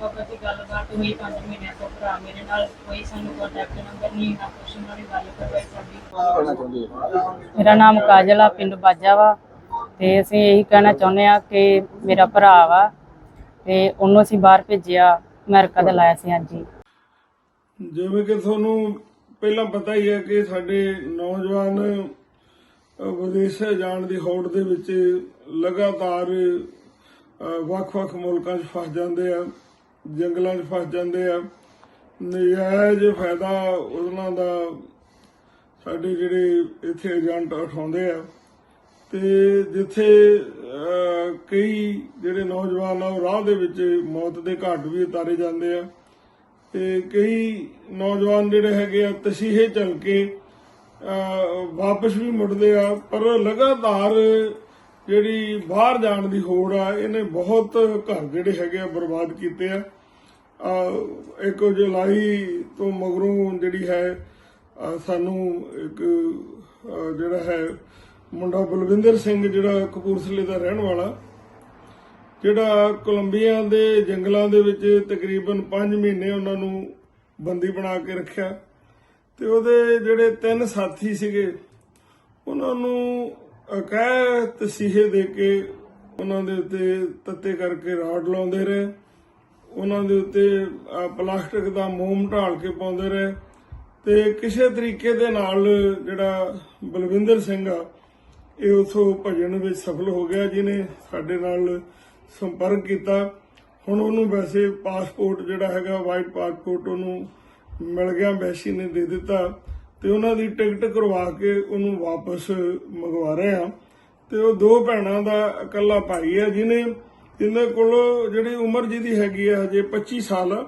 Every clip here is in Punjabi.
ਬਾਬਾ ਦੀ ਗੱਲਬਾਤ ਹੋਈ 5 ਮਹੀਨਿਆਂ ਤੋਂ ਭਰਾ ਮੇਰੇ ਨਾਲ ਕੋਈ ਸਾਨੂੰ ਕੰਟੈਕਟ ਨੰਬਰ ਨਹੀਂ ਨਾ ਕੁਛ ਉਹਨਾਂ ਨੇ ਗੱਲ ਕਰਵਾਈ ਸਾਡੀ। ਕਹਿਣਾ ਚਾਹੁੰਦੇ ਹੋ? ਮੇਰਾ ਨਾਮ ਕਾਜਲ ਆ ਪਿੰਡ ਬਾਜਾ ਵਾ ਤੇ ਅਸੀਂ ਇਹੀ ਕਹਿਣਾ ਚਾਹੁੰਦੇ ਆ ਕਿ ਮੇਰਾ ਭਰਾ ਵਾ ਤੇ ਉਹਨੂੰ ਅਸੀਂ ਬਾਹਰ ਭੇਜਿਆ ਅਮਰੀਕਾ ਦਾ ਲਾਇਆ ਸੀ ਹਾਂਜੀ ਜਿਵੇਂ ਕਿ ਤੁਹਾਨੂੰ ਪਹਿਲਾਂ ਪਤਾ ਹੀ ਹੈ ਕਿ ਸਾਡੇ ਨੌਜਵਾਨ ਵਿਦੇਸ਼ ਜਾਣ ਦੀ ਹੋੜ ਦੇ ਵਿੱਚ ਲਗਾਤਾਰ ਵੱਖ-ਵੱਖ ਮੁਲਕਾਂ 'ਚ ਫਸ ਜਾਂਦੇ ਆ। ਜੰਗਲਾਂ 'ਚ ਫਸ ਜਾਂਦੇ ਆ। ਨਜਾਇਜ਼ ਫਾਇਦਾ ਉਹਨਾਂ ਦਾ ਸਾਡੇ ਜਿਹੜੇ ਇੱਥੇ ਏਜੰਟ ਉਠਾਉਂਦੇ ਆ। ਤੇ ਜਿੱਥੇ ਕਈ ਜਿਹੜੇ ਨੌਜਵਾਨ ਆ, ਉਹ ਰਾਹ ਦੇ ਵਿੱਚ ਮੌਤ ਦੇ ਘਾਟ ਵੀ ਉਤਾਰੇ ਜਾਂਦੇ ਆ। ਤੇ ਕਈ ਨੌਜਵਾਨ ਜਿਹੜੇ ਹੈਗੇ ਆ, ਤਸੀਹੇ ਚੱਲ ਕੇ ਵਾਪਸ ਵੀ ਮੁੜਦੇ ਆ। ਪਰ ਲਗਾਤਾਰ ਜਿਹੜੀ ਬਾਹਰ ਜਾਣ ਦੀ ਹੋੜ ਆ, ਇਹਨੇ ਬਹੁਤ ਘਰ ਜਿਹੜੇ ਹੈਗੇ ਆ ਬਰਬਾਦ ਕੀਤੇ ਆ। ਇੱਕ ਜੁਲਾਈ ਤੋਂ ਮਗਰੋਂ ਜਿਹੜੀ ਹੈ ਸਾਨੂੰ ਇੱਕ ਜਿਹੜਾ ਹੈ, ਮੁੰਡਾ ਬਲਵਿੰਦਰ ਸਿੰਘ ਜਿਹੜਾ ਕਪੂਰਥਲੇ ਦਾ ਰਹਿਣ ਵਾਲਾ, ਜਿਹੜਾ ਕੋਲੰਬੀਆ ਦੇ ਜੰਗਲਾਂ ਦੇ ਵਿੱਚ ਤਕਰੀਬਨ 5 ਮਹੀਨੇ ਉਹਨਾਂ ਨੂੰ ਬੰਦੀ ਬਣਾ ਕੇ ਰੱਖਿਆ। ਤੇ ਉਹਦੇ ਜਿਹੜੇ ਤਿੰਨ ਸਾਥੀ ਸੀਗੇ, ਉਹਨਾਂ ਨੂੰ ਅਕਹਿ ਤਸੀਹੇ ਦੇ ਕੇ ਉਹਨਾਂ ਦੇ ਉੱਤੇ ਤੱਤੇ ਕਰਕੇ ਰਾਡ ਲਾਉਂਦੇ ਰਹੇ। ਉਹਨਾਂ ਦੇ ਉੱਤੇ ਪਲਾਸਟਿਕ ਦਾ ਮੋਮ ਢਾਲ ਕੇ ਪਾਉਂਦੇ ਰਹੇ। ਤੇ ਕਿਸੇ ਤਰੀਕੇ ਦੇ ਨਾਲ ਜਿਹੜਾ ਬਲਵਿੰਦਰ ਸਿੰਘ ਆ, ਇਹ ਉਥੋਂ ਭਜਣ ਵਿੱਚ ਸਫਲ ਹੋ ਗਿਆ, ਜਿਹਨੇ ਸਾਡੇ ਨਾਲ ਸੰਪਰਕ ਕੀਤਾ। ਹੁਣ ਉਹਨੂੰ ਵੈਸੇ ਪਾਸਪੋਰਟ ਜਿਹੜਾ ਹੈਗਾ ਵਾਈਟ ਪਾਸਪੋਰਟ ਉਹਨੂੰ ਮਿਲ ਗਿਆ ਐਮਬੈਸੀ ਨੇ ਦੇ ਦਿੱਤਾ। ਤੇ ਉਹਨਾਂ ਦੀ ਟਿਕਟ ਕਰਵਾ ਕੇ ਉਹਨੂੰ ਵਾਪਸ ਮੰਗਵਾ ਰਹੇ ਆ ਤੇ ਉਹ ਦੋ ਭੈਣਾਂ ਦਾ ਇਕੱਲਾ ਭਾਈ ਹੈ, ਜਿਹਨੇ ਜਿਹਦੇ ਕੋਲ ਜਿਹੜੀ ਉਮਰ ਜਿਹਦੀ ਹੈਗੀ ਆ ਹਜੇ 25 ਸਾਲ ਆ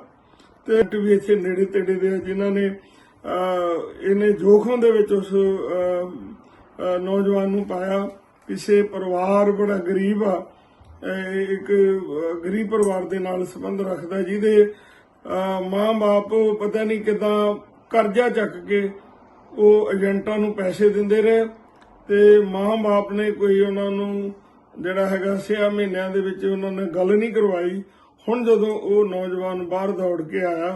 ਤੇ ਵੀ ਇੱਥੇ ਨੇੜੇ ਤੇੜੇ ਦੇ ਆ, ਜਿਨ੍ਹਾਂ ਨੇ ਇਹਨੇ ਜੋਖਮ ਦੇ ਵਿੱਚ ਉਸ ਨੌਜਵਾਨ ਨੂੰ ਪਾਇਆ। ਕਿਸੇ ਪਰਿਵਾਰ ਬੜਾ ਗਰੀਬ ਆ ਇੱਕ ਗਰੀਬ ਪਰਿਵਾਰ ਦੇ ਨਾਲ ਸੰਬੰਧ ਰੱਖਦਾ, ਜਿਹਦੇ ਮਾਂ-ਬਾਪ ਪਤਾ ਨਹੀਂ ਕਿਦਾਂ ਕਰਜ਼ਾ ਚੱਕ ਕੇ ਉਹ ਏਜੰਟਾਂ ਨੂੰ ਪੈਸੇ ਦਿੰਦੇ ਰਹੇ ਤੇ ਮਾਂ-ਬਾਪ ਨੇ ਕੋਈ ਉਹਨਾਂ ਨੂੰ ਜਿਹੜਾ ਹੈਗਾ 6 ਮਹੀਨਿਆਂ ਦੇ ਵਿੱਚ ਉਹਨਾਂ ਨੇ ਗੱਲ ਨਹੀਂ ਕਰਵਾਈ। ਹੁਣ ਜਦੋਂ ਉਹ ਨੌਜਵਾਨ ਬਾਹਰ ਦੌੜ ਕੇ ਆਇਆ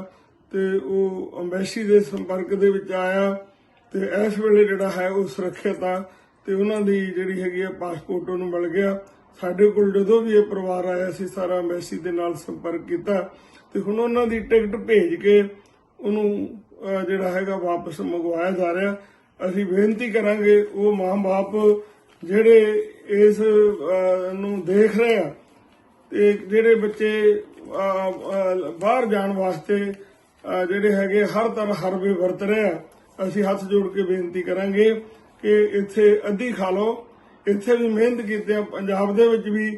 ਤੇ ਉਹ ਅੰਬੈਸੀ ਦੇ ਸੰਪਰਕ ਦੇ ਵਿੱਚ ਆਇਆ ਤੇ ਇਸ ਵੇਲੇ ਜਿਹੜਾ ਹੈ ਉਹ ਸੁਰੱਖਿਅਤ ਆ ਤੇ ਉਹਨਾਂ ਦੀ ਜਿਹੜੀ ਹੈਗੀ ਆ ਪਾਸਪੋਰਟ ਉਹਨੂੰ ਮਿਲ ਗਿਆ। ਸਾਡੇ ਕੋਲ ਜਦੋਂ ਵੀ ਇਹ ਪਰਿਵਾਰ ਆਇਆ ਸੀ, ਸਾਰਾ ਅੰਬੈਸੀ ਦੇ ਨਾਲ ਸੰਪਰਕ ਕੀਤਾ ਤੇ ਹੁਣ ਉਹਨਾਂ ਦੀ ਟਿਕਟ ਭੇਜ ਕੇ ਉਹਨੂੰ ਜਿਹੜਾ ਹੈਗਾ ਵਾਪਸ ਮੰਗਵਾਇਆ ਜਾ ਰਿਹਾ। ਅਸੀਂ ਬੇਨਤੀ ਕਰਾਂਗੇ ਉਹ ਮਾਂ-ਬਾਪ ਜਿਹੜੇ ਇਸ ਨੂੰ ਦੇਖ ਰਹੇ ਆ ਤੇ ਜਿਹੜੇ ਬੱਚੇ ਬਾਹਰ ਜਾਣ ਵਾਸਤੇ ਜਿਹੜੇ ਹੈਗੇ ਹਰ ਤਰ੍ਹਾਂ ਹਰਬੇ ਵਰਤ ਰਹੇ ਆ, ਅਸੀਂ ਹੱਥ ਜੋੜ ਕੇ ਬੇਨਤੀ ਕਰਾਂਗੇ ਕਿ ਇੱਥੇ ਅੱਧੀ ਖਾ ਲਓ। ਇੱਥੇ ਵੀ ਮਿਹਨਤ ਕੀਤੇ ਆ। ਪੰਜਾਬ ਦੇ ਵਿੱਚ ਵੀ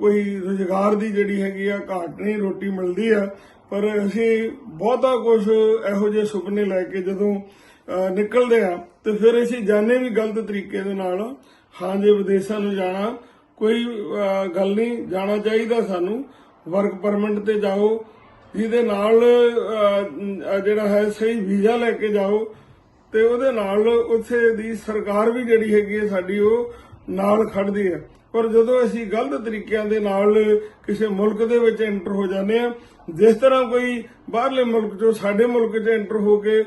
ਕੋਈ ਰੁਜ਼ਗਾਰ ਦੀ ਜਿਹੜੀ ਹੈਗੀ ਆ ਘਾਟ ਨਹੀਂ, ਰੋਟੀ ਮਿਲਦੀ ਆ। ਪਰ ਅਸੀਂ ਬਹੁਤਾ ਕੁਝ ਇਹੋ ਜਿਹੇ ਸੁਪਨੇ ਲੈ ਕੇ ਜਦੋਂ ਨਿਕਲਦੇ ਆ ਤੇ ਫਿਰ ਅਸੀਂ ਜਾਣੇ ਵੀ ਗਲਤ ਤਰੀਕੇ ਦੇ ਨਾਲ, ਹਾਂ ਜੇ ਵਿਦੇਸ਼ਾਂ ਨੂੰ ਜਾਣਾ, ਕੋਈ ਗੱਲ ਨਹੀਂ, ਜਾਣਾ ਚਾਹੀਦਾ ਸਾਨੂੰ ਵਰਕ ਪਰਮਿਟ ਤੇ ਜਾਓ, ਜਿਹਦੇ ਨਾਲ ਜਿਹੜਾ ਹੈ ਸਹੀ ਵੀਜ਼ਾ ਲੈ ਕੇ ਜਾਓ, ਤੇ ਉਹਦੇ ਨਾਲ ਉੱਥੇ ਦੀ ਸਰਕਾਰ ਵੀ ਜਿਹੜੀ ਹੈਗੀ ਹੈ ਸਾਡੀ, ਉਹ ਨਾਲ ਖੜਦੀ ਹੈ ਪਰ ਜਦੋਂ ਅਸੀਂ ਗਲਤ ਤਰੀਕਿਆਂ ਦੇ ਨਾਲ ਕਿਸੇ ਮੁਲਕ ਦੇ ਵਿੱਚ ਐਂਟਰ ਹੋ ਜਾਂਦੇ ਆ, ਜਿਸ ਤਰ੍ਹਾਂ ਕੋਈ ਬਾਹਰਲੇ ਮੁਲਕ ਚੋਂ ਸਾਡੇ ਮੁਲਕ 'ਚ ਐਂਟਰ ਹੋ ਕੇ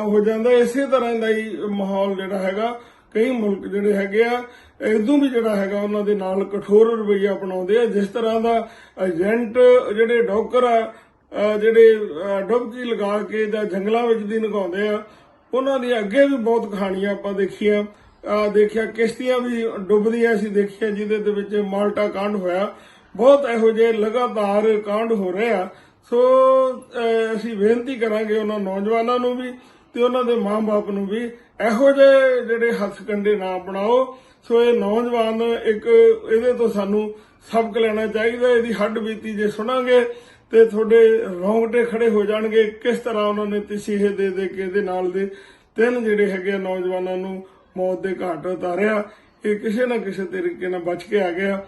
ਹੋ ਜਾਂਦਾ, ਇਸੇ ਤਰ੍ਹਾਂ ਦਾ ਹੀ ਮਾਹੌਲ ਜਿਹੜਾ ਹੈਗਾ, ਕਈ ਮੁਲਕ ਜਿਹੜੇ ਹੈਗੇ ਆ, ਇਦੋਂ ਵੀ ਜਿਹੜਾ ਹੈਗਾ ਉਹਨਾਂ ਦੇ ਨਾਲ ਕਠੋਰ ਰਵੱਈਆ ਅਪਣਾਉਂਦੇ ਆ, ਜਿਸ ਤਰ੍ਹਾਂ ਦਾ ਏਜੰਟ ਜਿਹੜੇ ਡੌਕਰ ਆ ਜਿਹੜੇ, ਅਹ, ਡੁਬਕੀ ਲਗਾ ਕੇ ਜਾਂ ਜੰਗਲਾਂ ਵਿੱਚ ਦੀ ਨਗਾਉਂਦੇ ਆ, ਉਹਨਾਂ ਦੀ ਅੱਗੇ ਵੀ ਬਹੁਤ ਕਹਾਣੀਆਂ ਆਪਾਂ ਦੇਖੀਆਂ। ਦੇਖਿਆ, ਕਿਸ਼ਤੀਆਂ ਵੀ ਡੁੱਬਦੀਆਂ ਸੀ ਦੇਖੀਆਂ, ਜਿਹਦੇ ਦੇ ਵਿੱਚ ਮਾਲਟਾ ਕਾਂਡ ਹੋਇਆ। ਬਹੁਤ ਇਹੋ ਜਿਹੇ ਲਗਾਤਾਰ ਕਾਂਡ ਹੋ ਰਹੇ ਆ। ਸੋ ਅਸੀਂ ਬੇਨਤੀ ਕਰਾਂਗੇ ਉਹਨਾਂ ਨੌਜਵਾਨਾਂ ਨੂੰ ਵੀ ਤੇ ਉਹਨਾਂ ਦੇ ਮਾਂ-ਬਾਪ ਨੂੰ ਵੀ ਇਹੋ ਜਿਹੇ ਜਿਹੜੇ ਹੱਥ ਕੰਡੇ ਨਾ ਬਣਾਓ। ਸੋ, ਇਹ ਨੌਜਵਾਨ ਇੱਕ, ਇਹਦੇ ਤੋਂ ਸਾਨੂੰ ਸਬਕ ਲੈਣਾ ਚਾਹੀਦਾ, ਇਹਦੀ ਹੱਡ ਬੀਤੀ ਜੇ ਸੁਣਾਂਗੇ ਤੇ ਤੁਹਾਡੇ ਰੌਂਗਟੇ ਖੜੇ ਹੋ ਜਾਣਗੇ ਕਿਸ ਤਰ੍ਹਾਂ ਉਹਨਾਂ ਨੇ ਤਸੀਹੇ ਦੇ ਦੇ ਕੇ ਇਹਦੇ ਨਾਲ ਦੇ ਤਿੰਨ ਜਿਹੜੇ ਹੈਗੇ ਆ ਨੌਜਵਾਨਾਂ ਨੂੰ ਮੌਤ ਦੇ ਘਾਟ ਉਤਾਰਿਆ। ਇਹ ਕਿਸੇ ਨਾ ਕਿਸੇ ਤਰੀਕੇ ਨਾਲ ਬਚ ਕੇ ਆ ਗਿਆ।